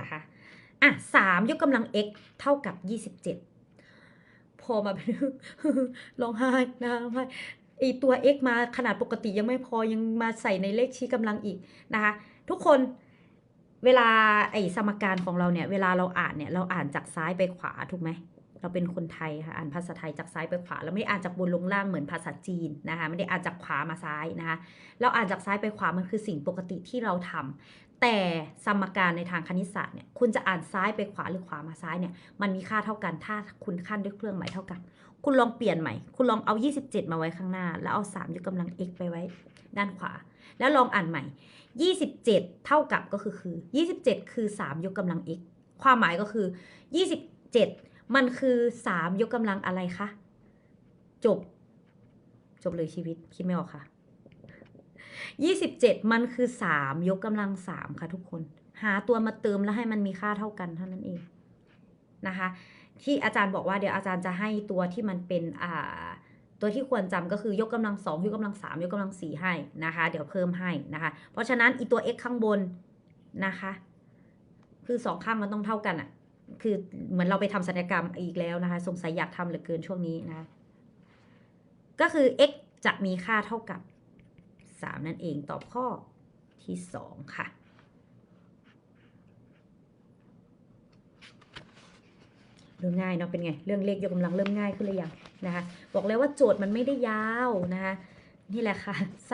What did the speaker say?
นะคะอะสามยกกำลัง x เท่ากับ27พอมาเป็นร้องไห้นะร้องไห้ไอตัว x มาขนาดปกติยังไม่พอยังมาใส่ในเลขชี้กำลังอีกนะคะ ทุกคนเวลาไอสมการของเราเนี่ย เวลาเราอ่านเนี่ย เราอ่านจากซ้ายไปขวาถูกไหม เราเป็นคนไทยค่ะอ่านภาษาไทยจากซ้ายไปขวา เราไม่ได้อ่านจากบนลงล่างเหมือนภาษาจีนนะคะไม่ได้อ่านจากขวามาซ้ายนะคะเราอ่านจากซ้ายไปขวามันคือสิ่งปกติที่เราทำแต่สมการในทางคณิตศาสตร์เนี่ยคุณจะอ่านซ้ายไปขวาหรือขวามาซ้ายเนี่ยมันมีค่าเท่ากันถ้าคุณขั้นด้วยเครื่องหมายเท่ากัน คุณลองเปลี่ยนใหม่ คุณลองเอา 27 มาไว้ข้างหน้า แล้วเอา3ยกกำลัง x ไปไว้ด้านขวา แล้วลองอ่านใหม่ 27 เท่ากับก็คือคือ 27 คือ 3 ยกกำลัง x ความหมายก็คือ 27 มันคือ3ยกกำลังอะไรคะ จบ จบเลยชีวิตคิดไม่ออกค่ะ27มันคือ3ยกกำลัง3ค่ะทุกคน หาตัวมาเติมแล้วให้มันมีค่าเท่ากันเท่านั้นเองนะคะ ที่อาจารย์บอกว่าเดี๋ยวอาจารย์จะให้ตัวที่มันเป็นอ่าตัวที่ควรจำก็คือยกกำลังสองยกกำลังสามยกกำลังสี่ให้นะคะ เดี๋ยวเพิ่มให้นะคะ เพราะฉะนั้นอีตัว x ข้างบนนะคะ คือสองข้างมันต้องเท่ากันอะ คือเหมือนเราไปทำศัลยกรรมอีกแล้วนะคะ สงสัยอยากทำเหลือเกินช่วงนี้นะ ก็คือ x จะมีค่าเท่ากับ 3 นั่นเองตอบข้อที่ 2 ค่ะ เริ่มง่ายเนาะเป็นไง เรื่องเลขยกกำลังเริ่มง่ายขึ้นเลยยังนะคะ บอกแล้วว่าโจทย์มันไม่ได้ยาวนะคะ นี่แหละค่ะ